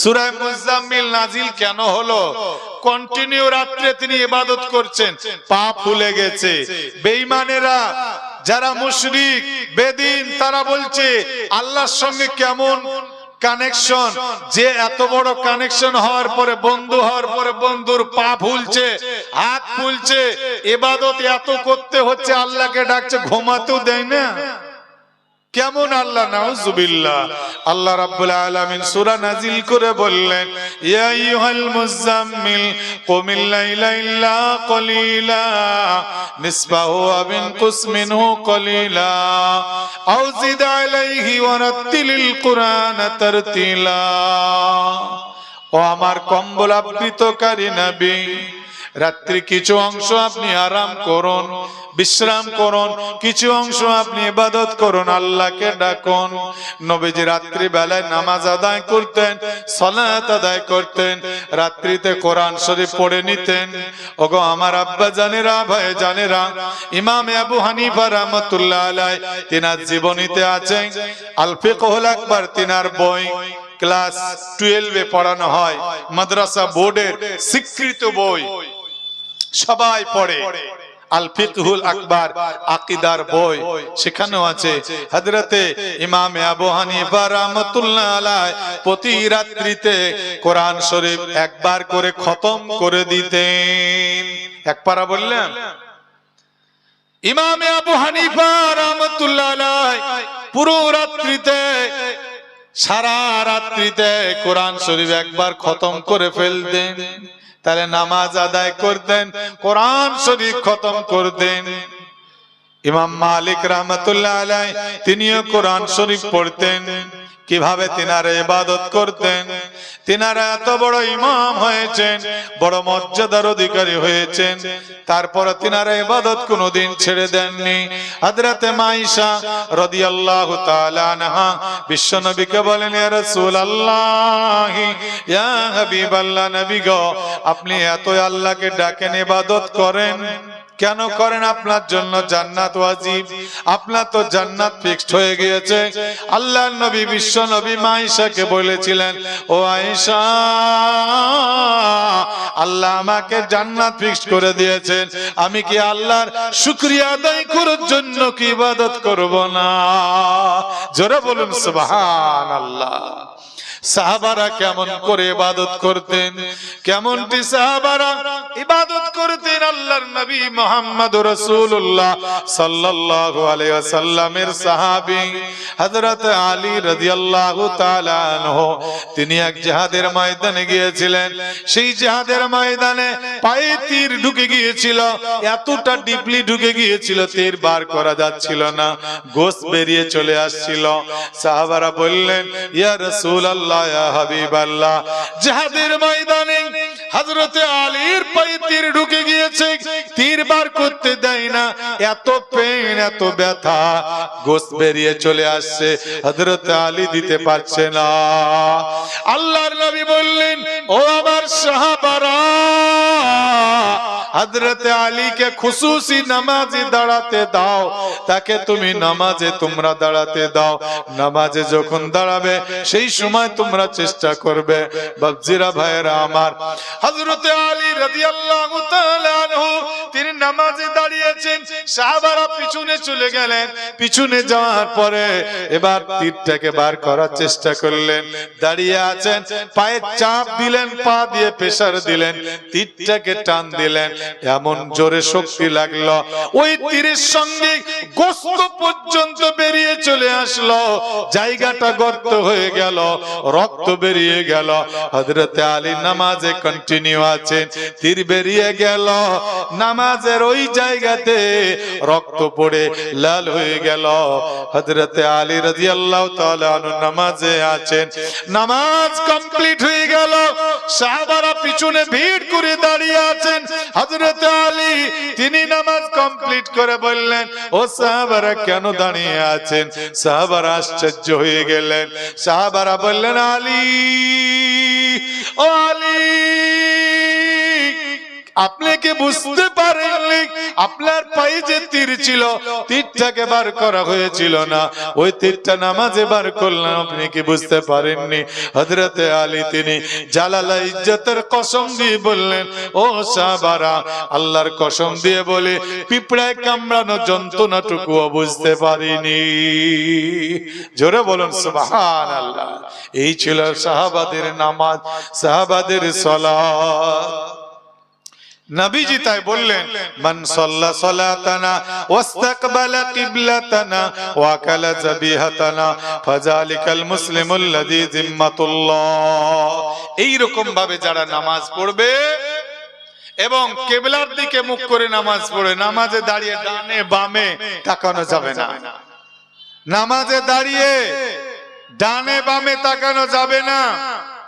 সুরায় মুজাম্মিল নাজিল কেন হলো? কন্টিনিউ রাত্রে তিনি ইবাদত করছেন। পা ফুলে গেছে। বেঈমানেরা, যারা মুশরিক, বেদিন, তারা বলছে, আল্লাহর সঙ্গে কেমন কানেকশন যে এত বড় কানেকশন হওয়ার পরে, বন্ধু হওয়ার পরে বন্ধুর পা ফুলছে, হাত ফুলছে এবাদত এত করতে হচ্ছে, আল্লাহকে ডাকছে, ঘুমাতেও দেয় না। কেমন আল্লাহ, নাউজুবিল্লাহ। আল্লাহ রাব্বুল আলামিন সূরা নাজিল করে বললেন, ইয়া আইয়ুহাল মুজাম্মিল কুমিল লাইলা ইল্লা কলিলা, নিসবাহু আবিন কুস মিনহু কলিলা, আও জিদ আলাইহি ওয়া রাত্তিলিল কুরআন তারতিলা। ও আমার কম্বল আবৃতকারী নবী রাত্রি কিছু অংশ আপনি আরাম করুন, বিশ্রাম করুন, কিছু অংশ আপনি ইবাদত করুন, আল্লাহকে ডাকুন। নবীজি রাত্রি বেলায় নামাজ আদায় করতেন, সালাত আদায় করতেন, রাত্রিতে কোরআন শরীফ পড়ে নিতেন। ওগো আমার আব্বা জানেরা, ভাই জানেরা, ইমাম আবু হানিফা রাহমাতুল্লাহ আলাই তিনার জীবনীতে আছেন আল ফিকহুল আকবার, তিনার বই ক্লাস টুয়েলভে পড়ানো হয়, মাদ্রাসা বোর্ডের স্বীকৃত বই। সবাই পড়ে। আল ফিকহুল আকবার, আকিদার বই, সেখানেও আছে। হযরতে ইমাম আবু হানিফা রাহমাতুল্লাহ আলাই প্রতি রাত্রিতে কোরআন শরীফ একবার করে খতম করে দিতেন। এক পারা বললেন, ইমাম আবু হানিফা রাহমাতুল্লাহ আলাই পুরো রাত্রিতে সারা রাত্রিতে কোরআন শরীফ একবার খতম করে ফেলতেন। তাহলে নামাজ আদায় করতেন, কোরআন শরীফ খতম করতেন। ইমাম মালিক রহমতুল্লাহ আলাই তিনিও কোরআন শরীফ পড়তেন। কীভাবে তিনারা ইবাদত করতেন? তিনারা এত বড় ইমাম হয়েছেন, বড় মর্যাদার অধিকারী হয়েছেন। তারপর তিনারা ইবাদত কোনোদিন ছেড়ে দেননি। হযরতে মাইশা রাদিয়াল্লাহু তাআলা আনহা বিশ্বনবীকে বলেন, ইয়া রাসূলুল্লাহ, ইয়া হাবিবাল্লাহ, নবী গো, আপনি এত আল্লাহকে ডাকেন, ইবাদত করেন? কেন করেন আপনার জন্য জান্নাত ওয়াজিব? আপনার তো জান্নাত ফিক্সড হয়ে গিয়েছে। আল্লাহ নবী বিশ্ব নবী মাইশাকে বলেছিলেন, ও আয়েশা আল্লাহ আমাকে জান্নাত ফিক্সড করে দিয়েছেন। আমি কি আল্লাহর শুকরিয়া আদায় করার জন্য কি ইবাদত করব না? জোরে বলুন সুবহান আল্লাহ সাহাবারা কেমন করে ইবাদত করতেন? কেমনটি সাহাবারা ইবাদত করতেন আল্লাহর নবী মুহাম্মদ রাসূলুল্লাহ সাল্লাল্লাহু আলাইহি ওয়াসাল্লামের সাহাবী হযরত আলী রাদিয়াল্লাহু তাআলা আনহু। তিনি এক জিহাদের ময়দানে গিয়েছিলেন। সেই জিহাদের ময়দানে পায়ে তীর ঢুকে গিয়েছিল। এতটা ডিপলি ঢুকে গিয়েছিল, তীর বার করা যাচ্ছিল না। গোস বেরিয়ে চলে আসছিল। সাহাবারা বললেন, ইয়া রাসূলুল্লাহ, ইয়া হাবিবাল্লাহ জিহাদের ময়দানে হযরতে আলীর পায়ে তীর ঢুকে গিয়েছে, তীর বার করতে দেয় না। এত পেন এত ব্যথা গোস বেরিয়ে চলে আসছে। হযরতে আলী দিতে পারছে না। আল্লাহর নবী বললেন, ও আমার সাহাবারা হযরতে আলীকে খুশুসি নামাজে দাঁড়াতে দাও। তাকে তুমি নামাজে তোমরা দাঁড়াতে দাও। নামাজে যখন দাঁড়াবে, সেই সময় তোমরা চেষ্টা করবে। বাবজিরা ভাইয়েরা আমার, হযরতে আলী তাআলা আনহু, তিনি নামাজে দাঁড়িয়েছেন। সাহাবারা পিছনে চলে গেলেন। পিছনে যাওয়ার পরে এবার তীরটাকে বার করার চেষ্টা করলেন। দাঁড়িয়ে আছেন, পায়ে চাপ দিলেন, পা দিয়ে প্রেসার দিলেন। তীরটাকে টান দিলেন, এমন জোরে শক্তি লাগল। ওই তীরের সঙ্গে গোস্ত পর্যন্ত বেরিয়ে চলে আসলো। জায়গাটা গর্ত হয়ে গেল, রক্ত বেরিয়ে গেল। হযরতে আলী নামাজে কন্টিনিউ আছেন, তীর বেরিয়ে গেল। নামাজের ওই জায়গাতে রক্ত পড়ে লাল হয়ে গেল। হযরতে আলী তাআলা আনহু নামাজে আছেন। নামাজ কমপ্লিট হয়ে গেল। সাহাবারা পিছনে ভিড় করে দাঁড়িয়ে আছেন। হযরতে আলী, তিনি নামাজ কমপ্লিট করে বললেন, ও সাহাবারা, কেন দাঁড়িয়ে আছেন? সাহাবারা আশ্চর্য হয়ে গেলেন। সাহাবারা বললেন, আলী, ও আলী আপনি কি বুঝতে পারেননি। আপনার পায়ে যে তীর ছিল, তীরটাকে বার করা হয়েছিল না। ওই তীরটা নামাজে বার করলাম, আপনি কি বুঝতে পারেননি? হযরতে আলী তিনি জালালা ইজ্জতের কসম দিয়ে বললেন, ও সাহাবারা, আল্লাহর কসম দিয়ে বলে, পিঁপড়ায় কামড়ানো যন্ত্রণাটুকুও বুঝতে পারিনি। জোরে বলুন সুবহান আল্লাহ এই ছিল সাহাবাদের নামাজ, সাহাবাদের সালাত। নবীজি তাই বললেন, মান সাল্লা সালাতানা, ওয়াস্তাকবালা কিবলাতানা, ওয়া কালা যাবিহাতানা ফাযালিকাল মুসলিমুল লাযী জিম্মাতুল্লাহ এই রকম ভাবে যারা নামাজ পড়বে এবং কেবলার দিকে মুখ করে নামাজ পড়ে, নামাজে দাঁড়িয়ে ডানে বামে তাকানো যাবে না। নামাজে দাঁড়িয়ে ডানে বামে তাকানো যাবে না।